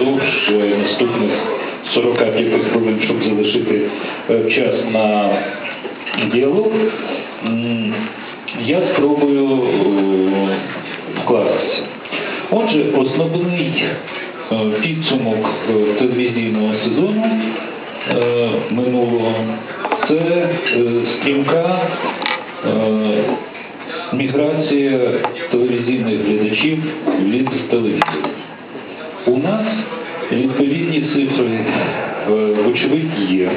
впродовж наступних 45 хвилин, щоб залишити е, час на діалог. Я спробую е, вкластися. Отже, основний е, підсумок телевізійного сезону минулого це стрімка міграція телевізійних глядачів від телевізорів. У нас відповідні цифри, е, вочевидь, є.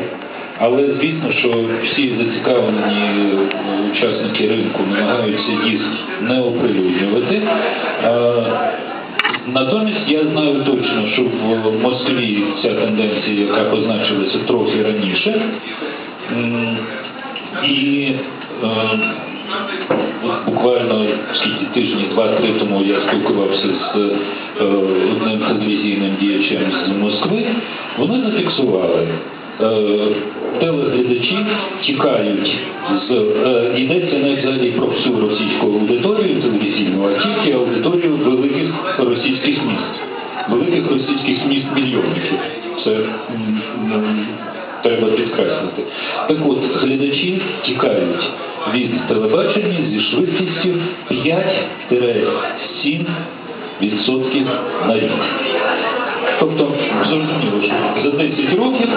Але звісно, що всі зацікавлені е, учасники ринку намагаються їх не оприлюднювати. Е, Натомість я знаю точно, що в Москві ця тенденція, яка позначилася трохи раніше, і буквально скільки тижні, два-три тому я спілкувався з е, одним телевізійним діячем з Москви, вони зафіксували. е, Телеглядачі тікають з е, йдеться не взагалі про всю російську аудиторію телевізійну, а тільки аудиторію великих російських міст, великих російських міст мільйонників. Це Так от, глядачі тікають від телебачення зі швидкістю 5-7% на рік. Тобто, зрозуміло, що за 10 років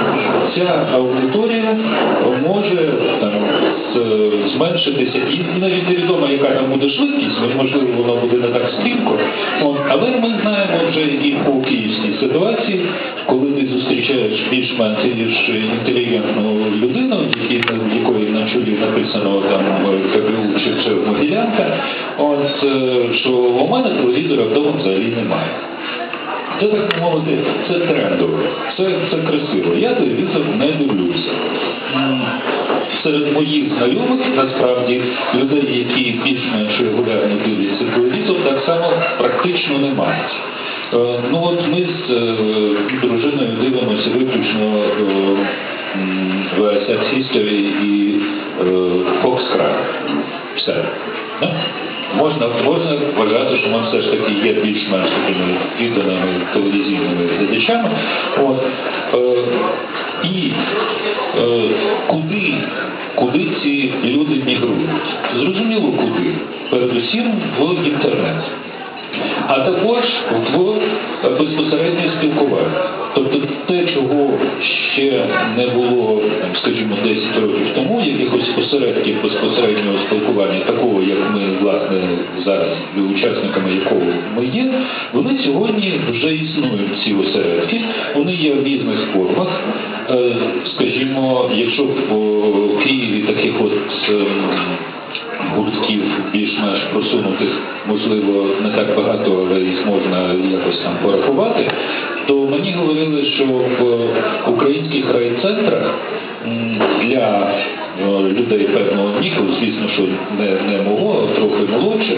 ця аудиторія може там, зменшитися, і навіть невідомо, яка там буде швидкість, можливо, вона буде не так стрімко. Але ми знаємо вже і по київській ситуації, коли ти зустрічаєш більш-менш інтелігентну людину, в якої на чолі написано там КПУ чи це Могилянка, от, е, що у мене телевізора вдома взагалі немає. Це так мовити, це трендово, це, це красиво. Я телевізор не дивлюся. Серед моїх знайомих, насправді, людей, які більш-менш регулярно дивляться телевізор, так само практично немає. Е, Ну от ми з е, дружиною дивимося виключно е, VSF History і е, Все. Можна, можна вважати, що ми все ж таки є більш-менш такими відданими телевізійними глядачами. От, і е, куди, куди ці люди мігрують? Зрозуміло, куди. Передусім в інтернет. А також в безпосереднє спілкування. Тобто те, чого ще не було, скажімо, 10 років тому, якихось осередків безпосереднього спілкування, такого, як ми, власне, зараз, учасниками якого ми є, вони сьогодні вже існують, ці осередки, вони є в різних формах. Е, Скажімо, якщо Києві таких от ем, гуртків більш-менш просунутих, можливо, не так багато, але їх можна якось там порахувати, то мені говорили, що в українських райцентрах для людей певного віку, звісно, що не, не мого, а трохи молодше,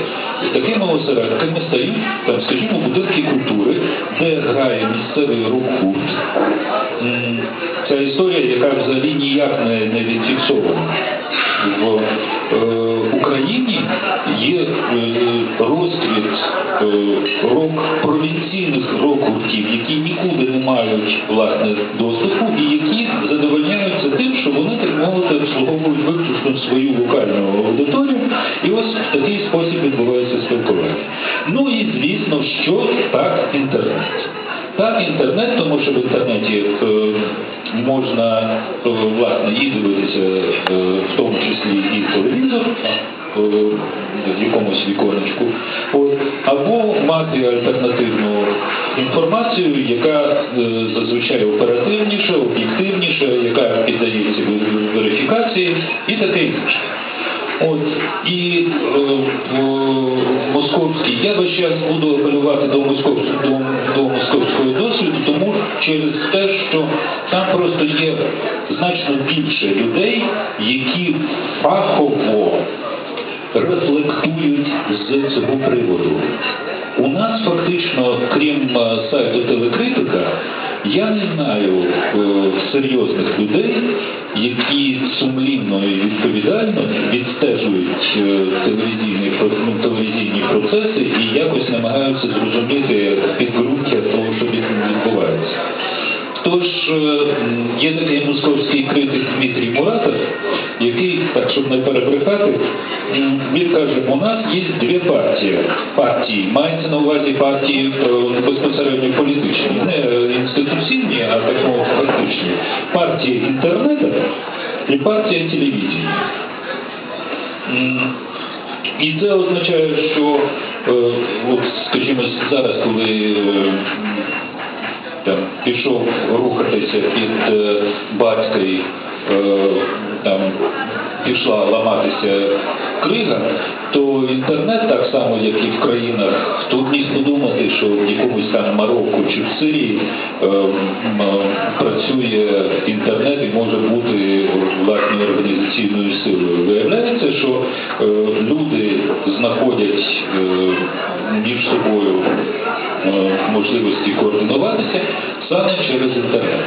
такими осередками стають, там, скажімо, будинки культури, де грає місцевий рок-гурт. Ця історія, яка взагалі ніяк не, не відфіксована в е, Україні є е, розквіт е, рок провінційних рок-гуртів, які нікуди не мають власне доступу і які вони обслуговують виключно свою локальну аудиторію, і ось в такий спосіб відбувається спілкування. Ну і звісно, що так інтернет. Так, інтернет, тому що в інтернеті е, можна е, власне і дивитися, е, в тому числі і телевізор е, в якомусь віконечку, От, або мати альтернативну інформацію, яка е, зазвичай оперативніша, об'єктивніша, яка піддається верифікації і таке інше. От і е, в московській, я весь час буду апелювати до московського до, до московського досвіду, тому через те, що там просто є значно більше людей, які фахово рефлектують з цього приводу. У нас фактично, крім е, сайту телекритика, я не знаю е, серйозних людей, які сумлінно і відповідально відстежують е, телевізійні, ну, телевізійні процеси і якось намагаються зрозуміти підґрунтя того, що від- відбувається. Тож е, є такий московський критик Дмитрій Муратов, не перебрехати, він каже, у нас є дві партії. Партії, мається на увазі партії е, безпосередньо політичні, не е, інституційні, а так мовити фактичні. Партія інтернету і партія телевізії. І це означає, що, е, от, скажімо, зараз, коли там, пішов рухатися під е, там пішла ламатися крига, то інтернет, так само, як і в країнах, тут міг подумати, що в якомусь там Марокко чи в Сирії е, е, працює інтернет і може бути власною організаційною силою. Виявляється, що е, люди знаходять е, між собою е, можливості координуватися саме через інтернет.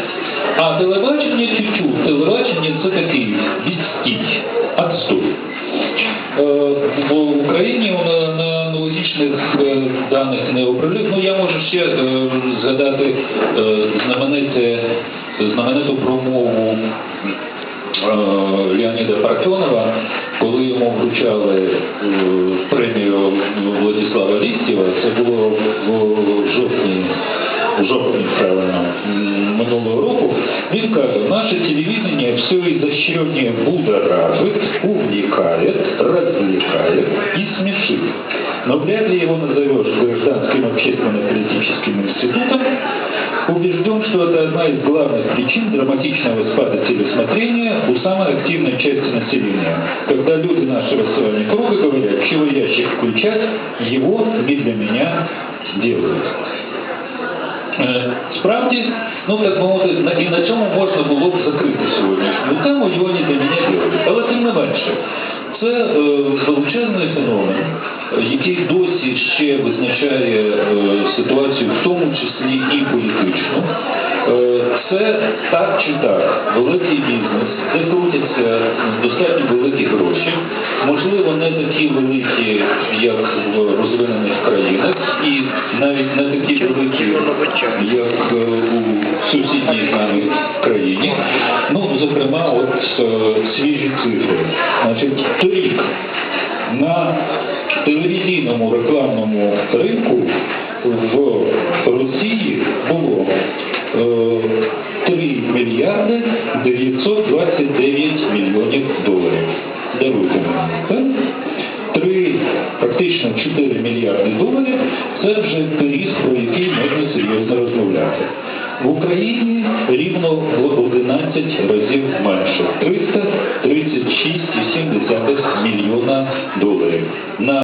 А телебачення тютю, телебачення це такий відстій, отстой. Е, В Україні на, на аналогічних е, даних не оприлюднено. Ну, я можу ще е, згадати знамените, знамениту промову Леоніда Парфьонова, коли йому вручали премію Владислава Лістєва, це було в жовтні, м, минулого року, він каже, наше телевидение все изощреннее будоражит, увлекает, развлекает и смешит. Но вряд ли его назовешь гражданским общественно-политическим институтом, убежден, что это одна из главных причин драматичного спада телесмотрения у самой активной части населения. Когда люди нашего с вами круга говорят, чего ящик включать, его не для меня делают. Е, Справді, ну так мовити, на- і на цьому можна було б закрити сьогоднішню тему, його не для мене. Але тим не менше, це е, величезний феномен, який досі ще визначає е, ситуацію, в тому числі і політичну. Це так чи так, великий бізнес, де крутяться достатньо великі гроші, можливо, не такі великі, як в розвинених країнах, і навіть не такі великі, як е, у сусідній з нами країні. Ну, зокрема, от е, свіжі цифри. Значить, торік на телевізійному рекламному ринку в Росії було е, 3 мільярди 929 мільйонів доларів. Даруйте мені. Фактично 4 мільярди доларів, це вже пиріг, про який можна серйозно розмовляти. В Україні рівно в 11 разів менше 336,7 мільйона доларів.